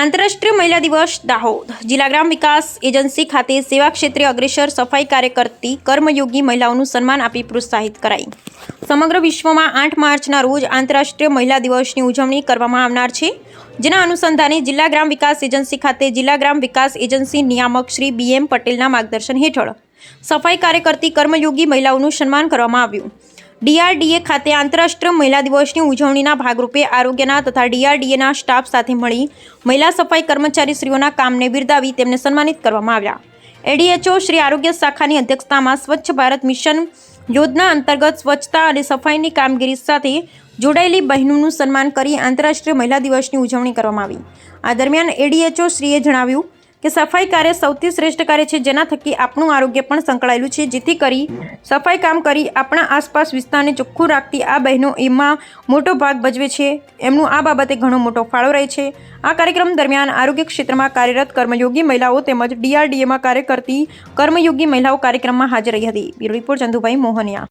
આંતરરાષ્ટ્રીય મહિલા દિવસ, દાહોદ. જિલ્લા ગ્રામ વિકાસ એજન્સી ખાતે સેવા ક્ષેત્રે અગ્રેસર સફાઈ કાર્ય કરતી કર્મયોગી મહિલાઓનું સન્માન આપી પ્રોત્સાહિત કરાઈ. સમગ્ર વિશ્વમાં આઠ માર્ચના રોજ આંતરરાષ્ટ્રીય મહિલા દિવસની ઉજવણી કરવામાં આવનાર છે. જેના અનુસંધાને જિલ્લા ગ્રામ વિકાસ એજન્સી ખાતે જિલ્લા ગ્રામ વિકાસ એજન્સી નિયામક શ્રી બી એમ પટેલના માર્ગદર્શન હેઠળ સફાઈ કાર્ય કરતી કર્મયોગી મહિલાઓનું સન્માન કરવામાં આવ્યું. ડીઆરડીએ ખાતે આંતરરાષ્ટ્રીય મહિલા દિવસની ઉજવણીના ભાગરૂપે આરોગ્યના તથા ડીઆરડીએના સ્ટાફ સાથે મળી મહિલા સફાઈ કર્મચારીશ્રીઓના કામને બિરદાવી તેમને સન્માનિત કરવામાં આવ્યા. એડીએચઓ શ્રી આરોગ્ય શાખાની અધ્યક્ષતામાં સ્વચ્છ ભારત મિશન યોજના અંતર્ગત સ્વચ્છતા અને સફાઈની કામગીરી સાથે જોડાયેલી બહેનોનું સન્માન કરી આંતરરાષ્ટ્રીય મહિલા દિવસની ઉજવણી કરવામાં આવી. આ દરમિયાન એડીએચઓ શ્રીએ જણાવ્યું કે સફાઈ કાર્ય સૌથી શ્રેષ્ઠ કાર્ય છે જેના થકી આપણું આરોગ્ય પણ સંકળાયેલું છે. જેથી કરી સફાઈ કામ કરી આપણા આસપાસ વિસ્તારને ચોખ્ખું રાખતી આ બહેનો એમાં મોટો ભાગ ભજવે છે. એમનું આ બાબતે ઘણો મોટો ફાળો રહે છે. આ કાર્યક્રમ દરમિયાન આરોગ્ય ક્ષેત્રમાં કાર્યરત કર્મયોગી મહિલાઓ તેમજ ડીઆરડીએમાં કાર્ય કરતી કર્મયોગી મહિલાઓ કાર્યક્રમમાં હાજર રહી હતી. Bureau report Chandubhai Mohaniya.